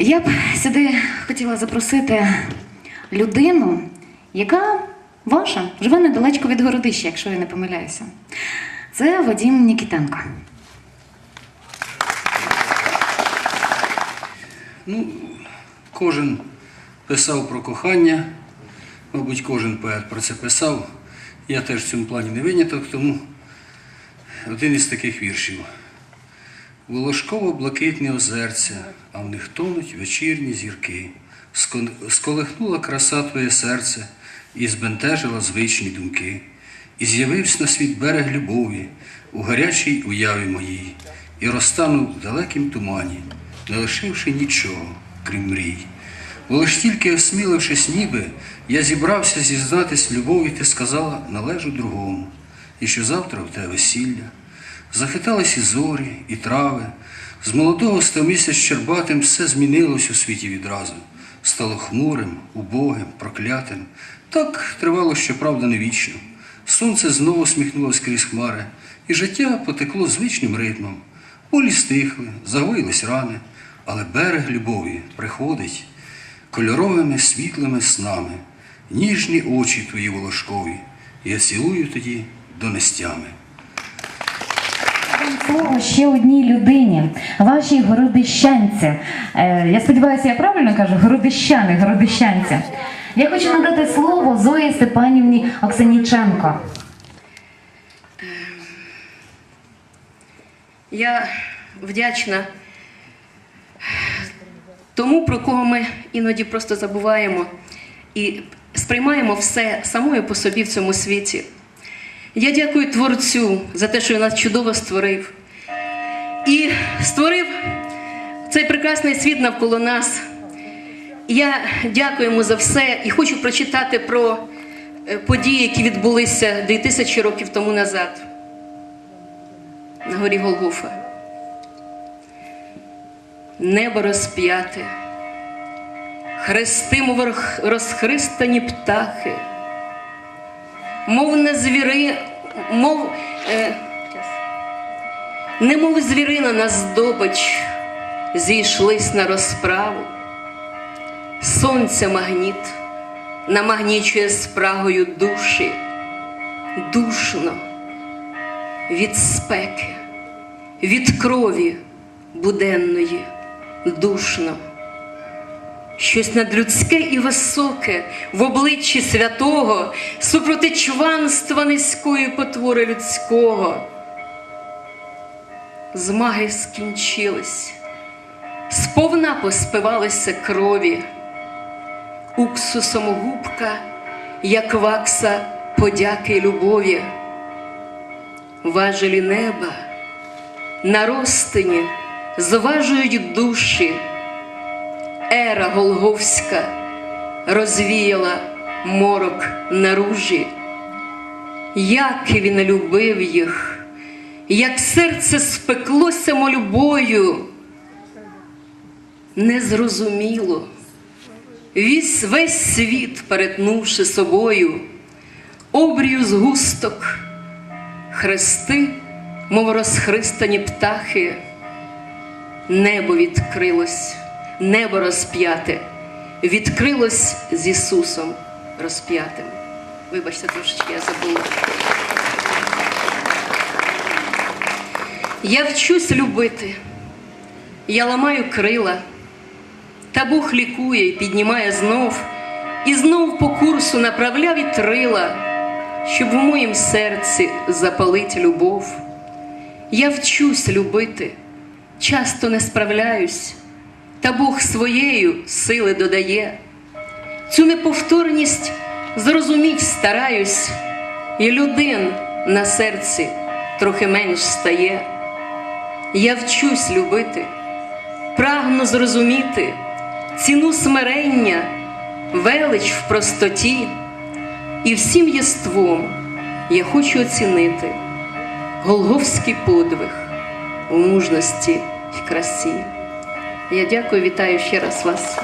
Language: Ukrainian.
Я б сюди хотіла запросити людину, яка ваша, живе недалечко від городища, якщо я не помиляюся. Це Вадім Нікітенко. Ну, кожен писав про кохання, мабуть, кожен поет про це писав. Я теж в цьому плані не виняток, тому один із таких віршів. Волошково блакитне озерця, а в них тонуть вечірні зірки. Сколихнула краса твоє серце і збентежила звичні думки. І з'явився на світ берег любові у гарячій уяві моїй, і розтанув в далекім тумані, не лишивши нічого, крім мрій. Бо лиш тільки осмілившись ніби, я зібрався зізнатись в любові, ти сказала, належу другому, і що завтра в тебе весілля. Захитались і зорі, і трави. З молодого став місяць щербатим, все змінилось у світі відразу. Стало хмурим, убогим, проклятим. Так тривало, щоправда, не вічно. Сонце знову сміхнулось крізь хмари, і життя потекло звичним ритмом. Болі стихли, загоїлись рани, але берег любові приходить кольоровими світлими снами, ніжні очі твої волошкові, я цілую тоді донестями. Слово ще одній людині, вашій городищанці. Е, я сподіваюся, я правильно кажу, городищани, городищанці. Я хочу надати слово Зої Степанівні Оксаніченко. Я вдячна тому, про кого ми іноді просто забуваємо і сприймаємо все самою по собі в цьому світі. Я дякую Творцю за те, що він нас чудово створив. І створив цей прекрасний світ навколо нас. Я дякую йому за все і хочу прочитати про е, події, які відбулися 2000 років тому назад на горі Голгофа. Небо розп'яте, хрести, мов розхристані птахи, мов не звіри, мов, е, немов звірина на здобич, зійшлись на розправу. Сонце магніт намагнічує спрагою душі, душно від спеки, від крові буденної, душно. Щось надлюдське і високе в обличчі святого, супроти чванства низької потвори людського. Змаги скінчились, сповна поспивалися крові, уксусом губка, як вакса подяки й любові. Важелі неба, на розтині зважують душі, ера Голговська розвіяла морок на ружі, як він любив їх, як серце спеклося мольбою, незрозуміло, весь, весь світ перетнувши собою, обрію згусток. Хрести, мов розхристані птахи, небо відкрилось, небо розп'яте, відкрилось з Ісусом розп'ятим. Вибачте, трошечки я забула. Я вчусь любити, я ламаю крила, та Бог лікує і піднімає знов, і знов по курсу направляв і трила щоб в моїм серці запалить любов. Я вчусь любити, часто не справляюсь, та Бог своєю сили додає. Цю неповторність зрозуміть стараюсь, і людей на серці трохи менш стає. Я вчусь любити, прагну зрозуміти ціну смирення, велич в простоті. І всім єством я хочу оцінити Голговський подвиг у мужності й красі. Я дякую, вітаю ще раз вас